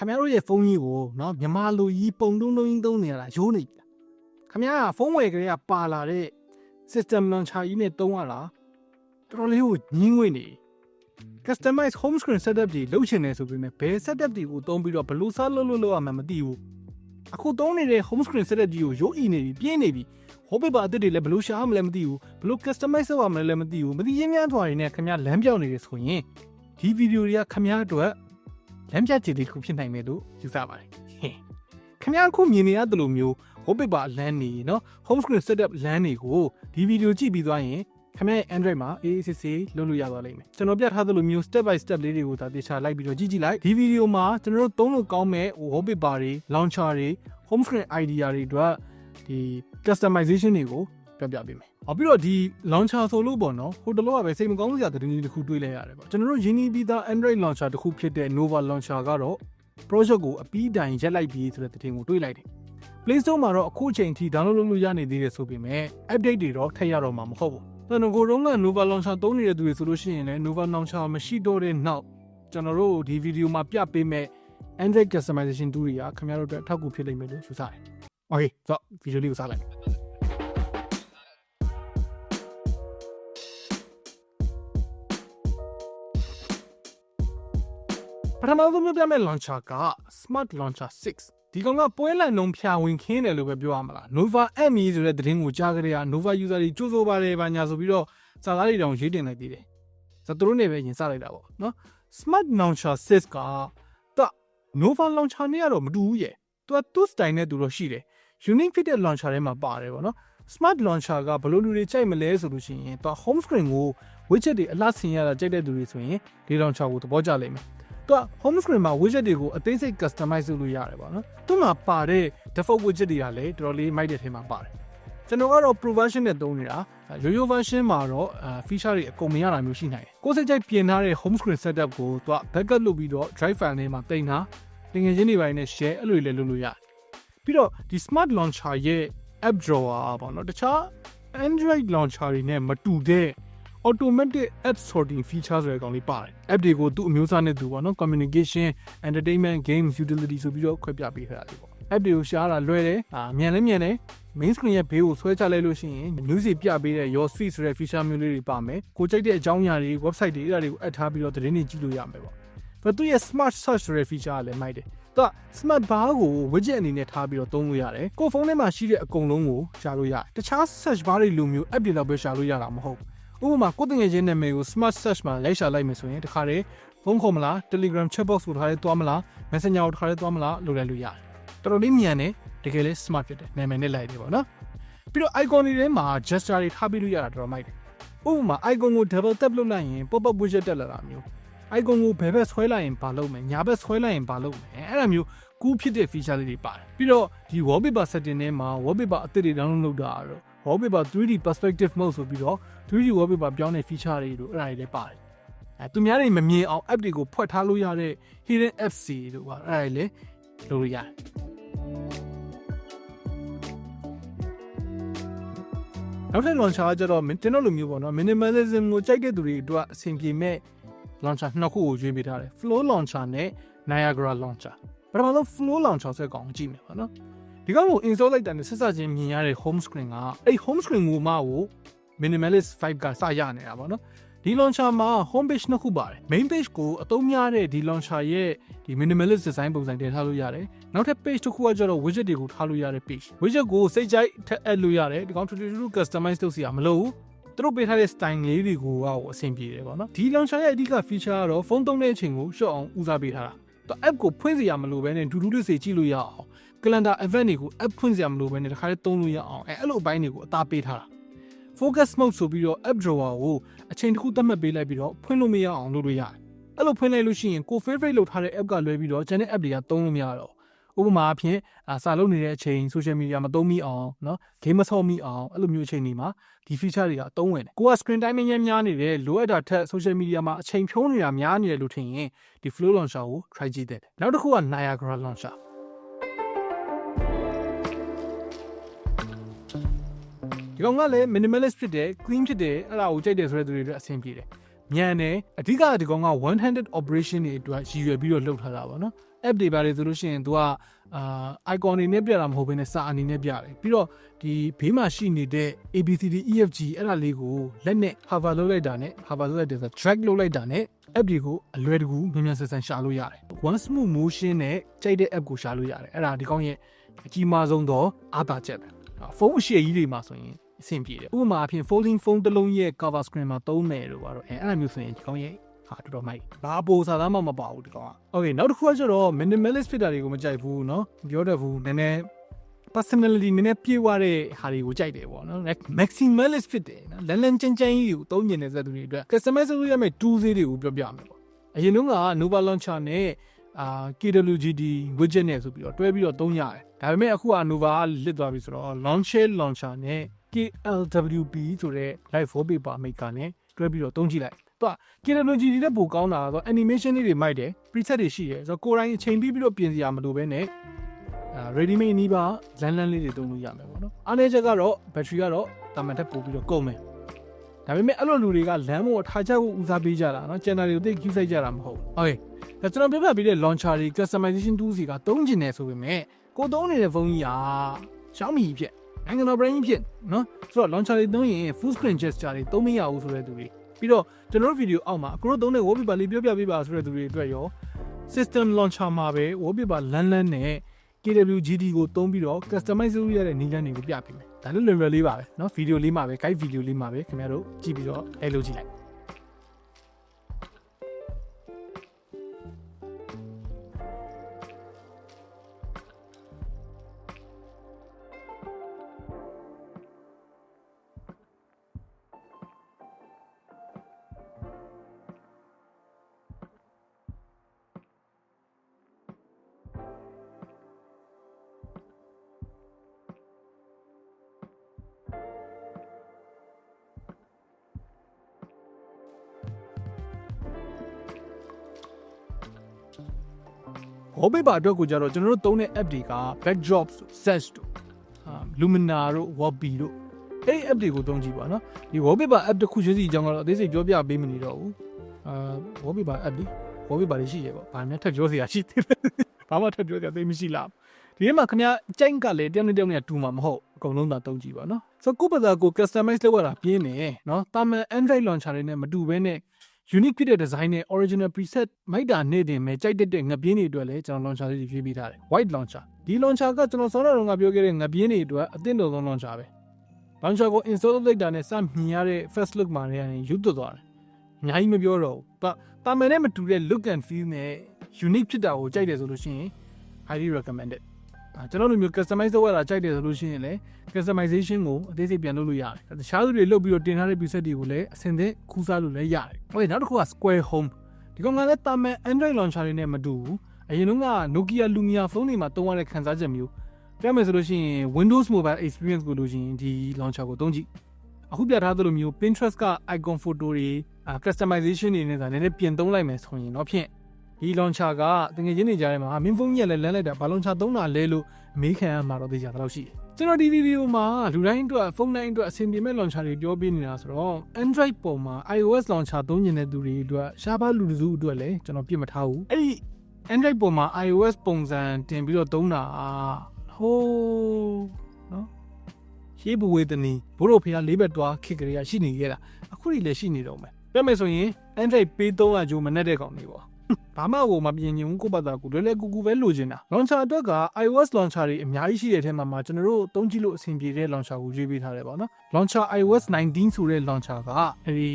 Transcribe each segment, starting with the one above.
ခင်ဗျားတို့ရဲ့ဖုန်းကြီးကိုနော်မြန်မာလူကြီးပုံတုံးတုံးကြီးသုံးနေရတာရိုးနေပြီလားခင်ဗျားကဖုန်းဝယ်ကလေးကပါလာတဲ့ system launcher ကြီးနဲ့သုံးရတာတော်တော်လေးကိုညင်းငွေ့နေ customize home screen setup တွေလုပ်ချင်တယ်ဆိုပေမဲ့ဘယ် setup တွေကိုသုံးပြီးတော့ဘယ်လိုစားလုပ်လို့လုပ်ရမှန်းမသိဘူးအခုသုံးနေတဲ့ home screen setup ကြီးကိုရိုးအီနေပြီပြင်းနေပြီ wallpaper အသစ်တွေလည်းဘယ်လိုရှာမှလည်းမသိဘူးဘယ်လို customize လုပ်ရမလဲလည်းမသိဘူးမသိချင်းများထွားတွေနဲ့ခင်ဗျားလမ်းပြောင်းနေတယ်ဆိုရင်ဒီဗီဒီယိုတွေကခင်ဗျားအတွက် လမ်းပြခြေလေးတစ်ခုဖြစ်နိုင်မယ်လို့ယူဆပါတယ်ခင်ဗျားအခုမြင်နေရသလိုမျိုး wallpaper လမ်းနေနော် home screen setup လမ်းတွေကိုဒီဗီဒီယိုကြည့်ပြီးသွားရင်ခင်ဗျားရဲ့ Android မှာအေးအေးဆေးဆေးလုံးလို့ရသွားလိမ့်မယ်ကျွန်တော်ပြထားသလိုမျိုး step by step လေးတွေကိုဒါတေချာလိုက်ပြီးတော့ကြည့်ကြည့်လိုက်ဒီဗီဒီယိုမှာကျွန်တော်တို့သုံးလို့ကောင်းမဲ့ wallpaper တွေ launcher တွေ home screen idea တွေအတွက်ဒီ customization တွေကို ပြပြပေးမယ်။အော်ပြီးတော့ဒီ launcher ဆိုလို့ပေါ့နော်။ဟိုတလောကပဲစိတ်မကောင်းစရာသတင်းလေးတစ်ခုတွေးလိုက်ရတယ်ပေါ့။ကျွန်တော်တို့ရင်းနှီးပြီးသား Android launcher တစ်ခုဖြစ်တဲ့ Nova launcher ကတော့ project ကိုအပြီးတိုင်ရက်လိုက်ပြီးဆိုတဲ့သတင်းကိုတွေးလိုက်တယ်။ Play Store မှာတော့အခုအချိန်ထိ download လုပ်လို့ရနေသေးတယ်ဆိုပေမဲ့ update တွေတော့ထည့်ရတော့မှာမဟုတ်ဘူး။ကျွန်တော်ကိုတော့က Nova launcher သုံးနေတဲ့သူတွေဆိုလို့ရှိရင်လည်း Nova launcher မရှိတော့တဲ့နောက်ကျွန်တော်တို့ဒီဗီဒီယိုမှာပြပေးမဲ့ Android customization tool တွေကခင်ဗျားတို့အတွက်အထောက်အကူဖြစ်လိမ့်မယ်လို့ယူဆတယ်။ Okay ဆိုတော့ဗီဒီယိုလေးကိုစလိုက် ပထမဆုံးပြပြမဲ့ launcher က Smart Launcher 6ဒီကောင်ကပွဲလန့်နှုံဖြာဝင်ခင်းတယ်လို့ပဲပြောရမလား Nova ME ဆိုတဲ့သတင်းကိုကြားကြတဲ့က Nova user တွေကြိုးစိုးပါတယ်ဘာညာဆိုပြီးတော့စာသားတွေတောင်ရေးတင်လိုက်သေးတယ်ဆိုတော့သူတို့နေပဲရင်စလိုက်တာပေါ့နော် Smart Launcher 6ကတ Nova Launcher နဲ့ကတော့မတူဘူးရဲ့သူကသူ့ style နဲ့သူတော့ရှိတယ် unique ဖြစ်တဲ့ launcher ထဲမှာပါတယ်ပေါ့နော် smart launcher ကဘယ်လိုလူတွေကြိုက်မလဲဆိုလို့ရှိရင်သူက home screen ကို widget တွေအလှဆင်ရတာကြိုက်တဲ့သူတွေဆိုရင်ဒီ launcher ကိုသဘောကျလိမ့်မယ် သူက home screen မှာ widget တွေကိုအသေးစိတ် customize လုပ်လို့ရတယ်ပေါ့နော်သူမှာပါတဲ့ default widget တွေကလည်းတော်တော်လေးမိုက်တဲ့ထဲမှာပါတယ်ကျွန်တော်ကတော့ pro version နဲ့သုံးနေတာရိုးရိုး version မှာတော့အာ feature တွေအကုန်မရတာမျိုးရှိနိုင်တယ်ကိုယ်စိတ်ကြိုက်ပြင်ထားတဲ့ home screen setup ကိုသူက backup လုပ်ပြီးတော့ drive file ထဲမှာတင်ထားတင်ငယ်ချင်းတွေပိုင်းနဲ့ share အဲ့လိုတွေလည်းလုပ်လို့ရတယ်ပြီးတော့ဒီ smart launcher ရဲ့ app drawer ပေါ့နော်တခြား Android launcher တွေနဲ့မတူတဲ့ automatic app sorting feature ဆိုတဲ့ကောင်လေးပါတယ် app တွေကိုသူ့အမျိုးအစားနဲ့သူပေါ့နော် communication entertainment games utility ဆိုပြီးတော့ခွဲပြပေးထားတာလေးပေါ့ app တွေကိုရှားတာလွယ်တယ်အာမြန်လည်းမြန်တယ် main screen ရဲ့ဘေးကိုဆွဲချလိုက်လို့ရှိရင် music ပြပေးတဲ့ your feed ဆိုတဲ့ feature မျိုးလေးတွေပါမယ်ကိုကြိုက်တဲ့အကြောင်းအရာတွေ website တွေအဲ့ဒါတွေကိုအပ်ထားပြီးတော့သတင်းတွေကြည့်လို့ရမယ်ပေါ့ဘာသူရဲ့ smart search ဆိုတဲ့ feature ကလည်းမိုက်တယ်သူက smart bar ကို widget အနေနဲ့ထားပြီးတော့သုံးလို့ရတယ်ကိုယ်ဖုန်းထဲမှာရှိတဲ့အကုန်လုံးကိုရှာလို့ရတယ်တခြား search bar တွေလိုမျိုး app တွေတော့ပဲရှာလို့ရတာမဟုတ်ဘူး ဥပမာကိုယ်တငယ်ချင်းနာမည်ကို smart search မှာလိုက်ရှာလိုက်မယ်ဆိုရင်တခါတည်းဖုန်းခေါ်မလား Telegram chat box ကိုတခါတည်းသွားမလား Messenger ကိုတခါတည်းသွားမလားလုပ်လိုက်လို့ရတယ်တော်တော်လေးမြန်တယ်တကယ်လေး smart ဖြစ်တယ်နာမည်နဲ့လိုက်တယ်ပေါ့နော်ပြီးတော့ icon တွေထဲမှာ gesture တွေထားပြီးလို့ရတာတော်တော်မိုက်တယ်ဥပမာ icon ကို double tap လုပ်လိုက်ရင် pop up widget တက်လာတာမျိုး icon ကိုဘယ်ဘက်ဆွဲလိုက်ရင်ဘာလုပ်မယ်ညာဘက်ဆွဲလိုက်ရင်ဘာလုပ်မယ်အဲ့ဒါမျိုးကူးဖြစ်တဲ့ feature လေးတွေပါတယ်ပြီးတော့ဒီ wallpaper setting ထဲမှာ wallpaper အသစ်တွေ download လုပ်တာတော့ wallpaper 3D perspective mode ဆိုပြီးတော့ 3D wallpaper ပြောင်းတဲ့ feature တွေတို့အဲ့ဒါတွေလည်းပါတယ်အဲသူများတွေမမြင်အောင် app တွေကိုဖွက်ထားလို့ရတဲ့ hidden apps တွေတို့ပါအဲ့ဒါတွေလည်းလုပ်လို့ရတယ်နောက်ထပ် launcher ကကြတော့ကျွန်တော်လိုမျိုးပေါ့နော် minimalism ကိုကြိုက်တဲ့သူတွေအတွက်အဆင်ပြေမဲ့ launcher နှစ်ခုကိုရွေးပေးထားတယ် flow launcher နဲ့ niagara launcher ပထမဆုံး flow launcher ဆိုတဲ့ကောင်ကိုကြည့်မယ်ပါနော် ဒီကောင်ကို install လိုက်တာနဲ့ဆက်စပ်ချင်းမြင်ရတဲ့ home screen ကအဲ့ home screen ကိုမှကို minimalist vibe ကစရနေတာပါနော်ဒီ launcher မှာ home page နှစ်ခုပါတယ် main page ကိုအသုံးများတဲ့ဒီ launcher ရဲ့ဒီ minimalist design ပုံစံတည်ထားလို့ရတယ်နောက်ထပ် page တစ်ခုကကျတော့ widget တွေကိုထားလို့ရတဲ့ page widget ကိုစိတ်ကြိုက်ထည့်အပ်လို့ရတယ်ဒီကောင်ထူးထူးထူး customize လုပ်စီရမလို့ဘူးသူတို့ပေးထားတဲ့ style လေးတွေကိုကတော့အဆင်ပြေတယ်ပေါ့နော်ဒီ launcher ရဲ့အဓိက feature ကတော့ဖုန်းသုံးတဲ့အချိန်ကို short အောင်ဦးစားပေးထားတာသူ app ကိုဖွင့်စီရမလို့ပဲနဲ့ဒူဒူးလေးစီကြည့်လို့ရအောင် calendar event တွေကို app ဖွင့်စီရမလို့ပဲနဲ့တခါလေးသုံးလို့ရအောင်အဲအဲ့လိုအပိုင်းတွေကိုအသားပေးထားတာ focus mode ဆိုပြီးတော့ app drawer ကိုအချိန်တစ်ခုသတ်မှတ်ပေးလိုက်ပြီးတော့ဖွင့်လို့မရအောင်လုပ်လို့ရတယ်အဲ့လိုဖွင့်လိုက်လို့ရှိရင်ကို favorite လုပ်ထားတဲ့ app ကလွဲပြီးတော့ channel app တွေကသုံးလို့မရတော့ဥပမာအဖြစ်အာစာလုပ်နေတဲ့အချိန် social media မသုံးမိအောင်เนาะ game မဆော့မိအောင်အဲ့လိုမျိုးအချိန်တွေမှာဒီ feature တွေကအသုံးဝင်တယ်ကိုက screen time များများနေတယ်လိုအပ်တာထက် social media မှာအချိန်ဖြုံးနေတာများနေတယ်လို့ထင်ရင်ဒီ flow launcher ကို try ကြည့်တဲ့နောက်တစ်ခုက Niagara launcher ဒီကောင်ကလည်း minimalist ဖြစ်တယ် clean ဖြစ်တယ်အဲ့ဒါကိုကြိုက်တယ်ဆိုတဲ့သူတွေအတွက်အဆင်ပြေတယ်မြန်တယ်အဓိကဒီကောင်က100 operation တွေအတွက်ရည်ရွယ်ပြီးတော့လုပ်ထားတာပါနော် app တွေပါတယ်ဆိုလို့ရှိရင် तू ကအာ icon တွေနဲ့ပြတာမဟုတ်ဘဲနဲ့စာအနေနဲ့ပြတယ်ပြီးတော့ဒီဘေးမှာရှိနေတဲ့ ABCD EFG အဲ့ဒါလေးကိုလက်နဲ့ hover လုပ်လိုက်တာနဲ့ hover လုပ်လိုက်တယ်ဆို drag လုပ်လိုက်တာနဲ့ app တွေကိုအလွယ်တကူမြန်မြန်ဆန်ဆန်ရှာလို့ရတယ် one smooth motion နဲ့ကြိုက်တဲ့ app ကိုရှာလို့ရတယ်အဲ့ဒါဒီကောင်းရဲ့အကြီးမားဆုံးသောအားသာချက်ပဲဖုန်းအရှိကြီးတွေမှာဆိုရင် အဆင်ပြေတယ်ဥပမာအဖြစ် folding phone တစ်လုံးရဲ့ cover screen မှာသုံးမယ်လို့ပါတော့အဲအဲ့ဒါမျိုးဆိုရင်ဒီကောင်းရဲ့ဟာတော်တော်မိုက်ဘာပိုစာသားမှမပါဘူးဒီကောင်ကโอเคနောက်တစ်ခုကကျတော့ minimalist ဖြစ်တာတွေကိုမကြိုက်ဘူးเนาะပြောတတ်ဘူးနည်းနည်း personality နည်းနည်းပြေဝတဲ့ဟာတွေကိုကြိုက်တယ်ပေါ့နော် maximalist ဖြစ်တယ်နော်လန်လန်ချန်ချန်ကြီးကိုသုံးညင်တဲ့ဇာတ်သူတွေအတွက် customize လုပ်ရမယ့် tools တွေကိုပြောပြမယ်ပေါ့အရင်တုန်းက Nova Launcher နဲ့အာ KWGD widget နဲ့ဆိုပြီးတော့တွဲပြီးတော့သုံးရတယ်ဒါပေမဲ့အခုက Nova ကလစ်သွားပြီဆိုတော့ Launcher Launcher နဲ့ KLWB ဆိုတဲ့ live wallpaper maker နဲ့တွဲပြီးတော့သုံးကြည့်လိုက်သူက KLWG တွေနဲ့ပိုကောင်းတာဆို animation လေးတွေမိုက်တယ် preset တွေရှိတယ်ဆိုတော့ကိုယ်တိုင်အချိန်ပြီးပြီးတော့ပြင်စရာမလိုဘဲနဲ့အဲ ready made နီးပါးလန်းလန်းလေးတွေသုံးလို့ရမယ်ပေါ့နော်အားနည်းချက်ကတော့ battery ကတော့တာမန်ထက်ပိုပြီးတော့ကုန်မယ်ဒါပေမဲ့အဲ့လိုလူတွေကလမ်းပေါ်ထားချက်ကိုဦးစားပေးကြတာနော်ကျန်တာတွေကိုသိကျူးဆိုင်ကြတာမဟုတ်ဘူး Okay ဒါကျွန်တော်ပြပြပေးတဲ့ launcher တွေ customization tools တွေကသုံးကျင်နေဆိုပေမဲ့ကိုသုံးနေတဲ့ဖုန်းကြီးက Xiaomi ဖြစ် နိုင်ငံတော် brand ကြီးဖြစ်เนาะဆိုတော့ launcher တွေသုံးရင် full screen gesture တွေသုံးမရဘူးဆိုတဲ့သူတွေပြီးတော့ကျွန်တော်တို့ video အောက်မှာအခုတို့သုံးတဲ့ wallpaper လေးပြောပြပေးပါဆိုတဲ့သူတွေအတွက်ရော system launcher မှာပဲ wallpaper လန်းလန်းနဲ့ KWGD ကိုသုံးပြီးတော့ customize လုပ်ရတဲ့နည်းလမ်းတွေကိုပြပေးမယ်ဒါလည်းလွယ်လွယ်လေးပါပဲเนาะ video လေးမှာပဲ guide video လေးမှာပဲခင်ဗျားတို့ကြည့်ပြီးတော့အဲလုပ်ကြည့်လိုက် wallpaper အတွက်ကိုကြတော့ကျွန်တော်တို့သုံးတဲ့ app တွေက backdrops search တို့အာ lumina တို့ wabi တို့အဲ့ဒီ app တွေကိုသုံးကြည့်ပါနော်ဒီ wallpaper app တစ်ခုချင်းစီအကြောင်းကတော့အသေးစိတ်ပြောပြပေးမနေတော့ဘူးအာ wallpaper app ဒီ wallpaper တွေရှိရပေါ့ဘာမှထပ်ပြောစရာရှိသေးတယ်ဘာမှထပ်ပြောစရာသိမရှိလားဒီထဲမှာခင်ဗျာကြိုက်ကလည်းတယောက်နဲ့တယောက်နဲ့တူမှာမဟုတ်အကုန်လုံးသာသုံးကြည့်ပါနော်ဆိုတော့ကိုယ့်ဘာသာကို customize လုပ်ရတာပြင်းနေနော်တာမန် Android launcher တွေနဲ့မတူဘဲနဲ့ unique ဖြစ်တဲ့ design နဲ့ original preset မိုက်တာနေတင်မဲ့ကြိုက်တဲ့ငပြင်းတွေအတွက်လည်းကျွန်တော် launcher လေးတွေဖြည့်ပေးထားတယ် white launcher ဒီ launcher ကကျွန်တော်စောစောတုန်းကပြောခဲ့တဲ့ငပြင်းတွေအတွက်အသင့်တော်ဆုံး launcher ပဲ launcher ကို install လုပ်လိုက်တာနဲ့စမြင်ရတဲ့ first look မှာလည်းယူသွတ်သွားတယ်အများကြီးမပြောတော့ဘူးတာတာမန်နဲ့မတူတဲ့ look and feel နဲ့ unique ဖြစ်တာကိုကြိုက်တယ်ဆိုလို့ရှိရင် highly recommended အာ ကျွန်တော်တို့မျိုး customize လုပ်ရတာကြိုက်တယ်ဆိုလို့ရှိရင်လည်း customization ကိုအသေးစိတ်ပြန်လုပ်လို့ရတယ်တခြားသူတွေလုပ်ပြီးတော့တင်ထားတဲ့ preset တွေကိုလည်းအဆင်သင့်ခူးစားလို့လည်းရတယ်။ Okay နောက်တစ်ခုက Square Home ဒီကောင်ကလည်းတာမန် Android launcher တွေနဲ့မတူဘူးအရင်တုန်းက Nokia Lumia ဖုန်းတွေမှာသုံးရတဲ့ခံစားချက်မျိုးပြောမယ်ဆိုလို့ရှိရင် Windows Mobile Experience ကိုလို့ရှိရင်ဒီ launcher ကိုသုံးကြည့်အခုပြထားသလိုမျိုး Pinterest က icon photo တွေ customization တွေနဲ့ဒါနည်းနည်းပြင်သုံးလိုက်မယ်ဆိုရင်တော့ဖြင့် ဒီ launcher ကတကယ်ချင်းနေကြတယ်မှာမင်းဖုန်းကြီးကလည်းလမ်းလိုက်တာဘာ launcher သုံးတာလဲလို့အမေးခံရမှာတော့သိကြတော့ရှိတယ်ကျွန်တော်ဒီဗီဒီယိုမှာလူတိုင်းအတွက်ဖုန်းတိုင်းအတွက်အဆင်ပြေမဲ့ launcher တွေပြောပြနေတာဆိုတော့ Android ပုံမှာ iOS launcher သုံးနေတဲ့သူတွေအတွက်ရှားပါလူလူအတွက်လည်းကျွန်တော်ပြစ်မထားဘူးအဲ့ဒီ Android ပုံမှာ iOS ပုံစံတင်ပြီးတော့သုံးတာဟိုးနော်ရှေးဘဝေတနီဘိုးတို့ဖေကလေးဘက်သွားခစ်ကြရရှိနေခဲ့တာအခုထိလည်းရှိနေတော့မယ်ပြောမယ်ဆိုရင် Android ပေး300ကျိုးမနဲ့တဲ့ကောင်တွေပေါ့ ဘာမှကိုမပြင်ချင်ဘူးကိုယ့်ဘာသာကိုလွယ်လွယ်ကူကူပဲလိုချင်တာ launcher အတွက်က iOS launcher တွေအများကြီးရှိတဲ့အထက်မှာမှာကျွန်တော်တို့သုံးကြည့်လို့အဆင်ပြေတဲ့ launcher ကိုရွေးပေးထားတယ်ပေါ့နော် launcher iOS 19ဆိုတဲ့ launcher ကအဲဒီ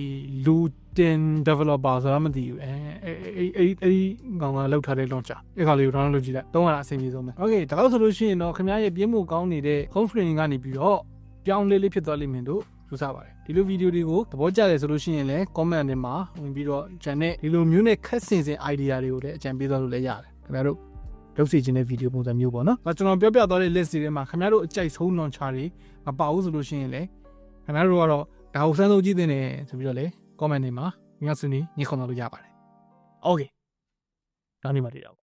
လူတင် developer ဆိုတာမသိဘူးအဲအဲအဲအဲဒီကောင်ကလောက်ထားတဲ့ launcher အဲ့ခါလေးကို download လုပ်ကြည့်လိုက်သုံးရတာအဆင်ပြေဆုံးပဲ okay ဒါလို့ဆိုလို့ရှိရင်တော့ခင်ဗျားရဲ့ပြင်းမှုကောင်းနေတဲ့ home screen ကနေပြီးတော့ပြောင်းလဲလေးဖြစ်သွားလိမ့်မယ်တို့ယူဆပါတယ် ဒီလိုဗီဒီယိုတွေကိုသဘောကျတယ်ဆိုလို့ရှိရင်လည်း comment ထဲမှာဝင်ပြီးတော့ channel ဒီလိုမျိုးနဲ့ခက်ဆင်ဆင် idea တွေကိုလည်းအကြံပေးသွားလို့လည်းရတယ်ခင်ဗျားတို့လုပ်စီခြင်းတဲ့ဗီဒီယိုပုံစံမျိုးပေါ့နော်။ဒါကျွန်တော်ပြောပြသွားတဲ့ list တွေထဲမှာခင်ဗျားတို့အကြိုက်ဆုံး launcher တွေမပါဘူးဆိုလို့ရှိရင်လည်းခင်ဗျားတို့ကတော့ဒါကိုစမ်းသုံးကြည့်တဲ့နေဆိုပြီးတော့လည်း comment တွေမှာငါဆွေးနွေးညှိခွန်သွားလို့ရပါတယ်။ Okay နောက်နေ့မှတွေ့တာပေါ့